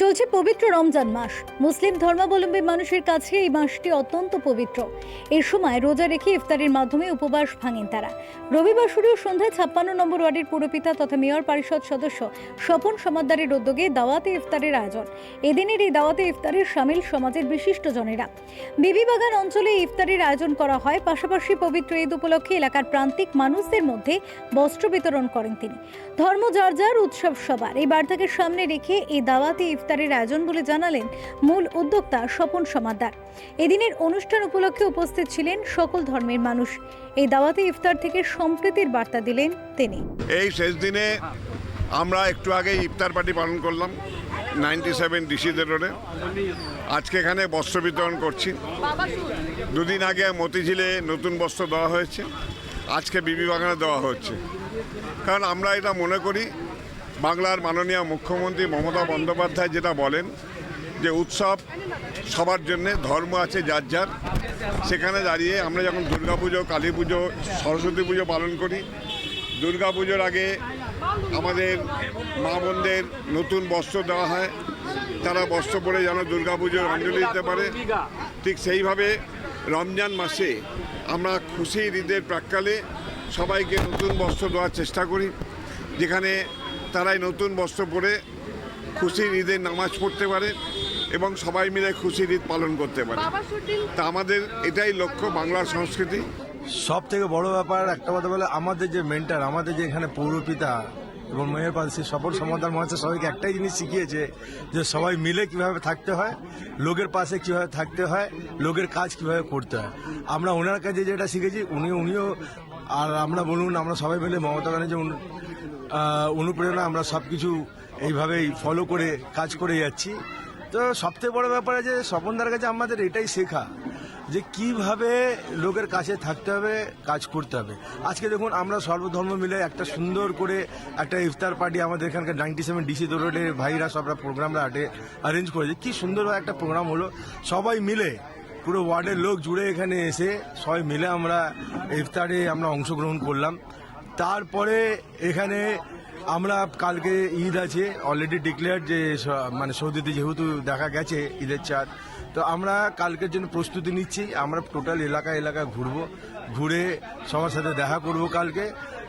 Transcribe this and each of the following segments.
চলছে পবিত্র রমজান মাস। মুসলিম ধর্মাবলম্বী মানুষের কাছে এই মাসটি অত্যন্ত পবিত্র। এ সময় রোজা রেখে ইফতারের মাধ্যমে উপবাস ভাঙেন তারা। রবিবার শুরু সন্ধ্যায় ছাপ্পান্ন নম্বর ওয়ার্ডের পুরপিতা তথা মেয়র পরিষদ সদস্য স্বপন সমাদ্দারের উদ্যোগে দাওয়াতে ইফতারের আয়োজন। এদিনের এই দাওয়াতে ইফতারের সামিল সমাজের বিশিষ্টজনেরা বিবিবাগান অঞ্চলে ইফতারের আয়োজন করা হয়। পাশাপাশি পবিত্র ঈদ উপলক্ষে এলাকার প্রান্তিক মানুষদের মধ্যে বস্ত্র বিতরণ করেন তিনি। ধর্ম যার যার উৎসব সবার। এই বার্তাকে সামনে রেখে এই দাওয়াতে ইফতারের আয়োজন বলে জানালেন মূল উদ্যোক্তা স্বপন সমাদ্দার এদিনের অনুষ্ঠান উপলক্ষে উপস্থিত ছিলেন সকল ধর্মের মানুষ। এই দাওয়াতে ইফতার থেকে সম্প্রীতির বার্তা দিলেন তিনি। এই শেষ দিনে আমরা একটু আগে ইফতার পার্টি পালন করলাম, নাইনটি সেভেন ডিসিদের রোডে। আজকে এখানে বস্ত্র বিতরণ করছি। দুদিন আগে মতিঝিলে নতুন বস্ত্র দেওয়া হয়েছে। আজকে বিবি বাগানে দেওয়া হচ্ছে। কারণ আমরা এটা মনে করি বাংলার মাননীয় মুখ্যমন্ত্রী মমতা বন্দ্যোপাধ্যায় যেটা বলেন যে উৎসব সবার জন্যে, ধর্ম আছে যার যার। সেখানে দাঁড়িয়ে আমরা যখন দুর্গাপুজো কালী পুজো সরস্বতী পুজো পালন করি দুর্গা পুজোর আগে আমাদের মা বোনদের নতুন বস্ত্র দেওয়া হয়। তারা বস্ত্র পরে যেন দুর্গা পুজোর অঞ্জলি দিতে পারে। ঠিক সেইভাবে রমজান মাসে আমরা খুশির ঈদের প্রাক্কালে সবাইকে নতুন বস্ত্র দেওয়ার চেষ্টা করি। যেখানে তারাই নতুন বস্ত্র পরে খুশির ঈদের নামাজ পড়তে পারে এবং সবাই মিলে খুশির ঈদ পালন করতে পারে। তা আমাদের এটাই লক্ষ্য বাংলার সংস্কৃতি। সব থেকে বড় ব্যাপার একটা কথা বলে আমাদের যে মেন্টার আমাদের যে এখানে পৌরপিতা এবং মেয়ের পাশে সেই সফল সমাধান মহাশয় সবাইকে একটাই জিনিস শিখিয়েছে যে সবাই মিলে কীভাবে থাকতে হয় লোকের পাশে কীভাবে থাকতে হয় লোকের কাজ কীভাবে করতে হয়। আমরা ওনার কাছে যেটা শিখেছি উনি উনিও আর আমরা বলুন আমরা সবাই মিলে মমতা ব্যানার্জি অনুপ্রেরণা আমরা সব কিছু এইভাবেই ফলো করে, কাজ করে যাচ্ছি। তো সবথেকে বড় ব্যাপার আছে, স্বপনদার কাছে আমাদের এটাই শেখা যে কীভাবে লোকের কাছে থাকতে হবে, কাজ করতে হবে। আজকে দেখুন, আমরা সর্বধর্ম মিলে একটা সুন্দর করে একটা ইফতার পার্টি আমাদের এখানকার নাইনটি সেভেন ডিসি রোডে ভাইরা সবরা প্রোগ্রামরা আটে অ্যারেঞ্জ করেছে। কি সুন্দরভাবে একটা প্রোগ্রাম হলো। সবাই মিলে, পুরো ওয়ার্ডের লোক জুড়ে এখানে এসে সবাই মিলে আমরা ইফতারে আমরা অংশগ্রহণ করলাম। তারপরে এখানে আমরা কালকে ঈদ আছে অলরেডি ডিক্লেয়ার যে মানে সৌদিতে যেহেতু দেখা গেছে ঈদের চাঁদ, তো আমরা কালকের জন্য প্রস্তুতি নিচ্ছি। আমরা টোটাল এলাকা এলাকা ঘুরবো, ঘুরে সবার সাথে দেখা করব কালকে।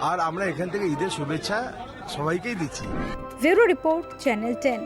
আর আমরা এখান থেকে ঈদের শুভেচ্ছা সবাইকেই দিচ্ছি। Bureau report, channel ten.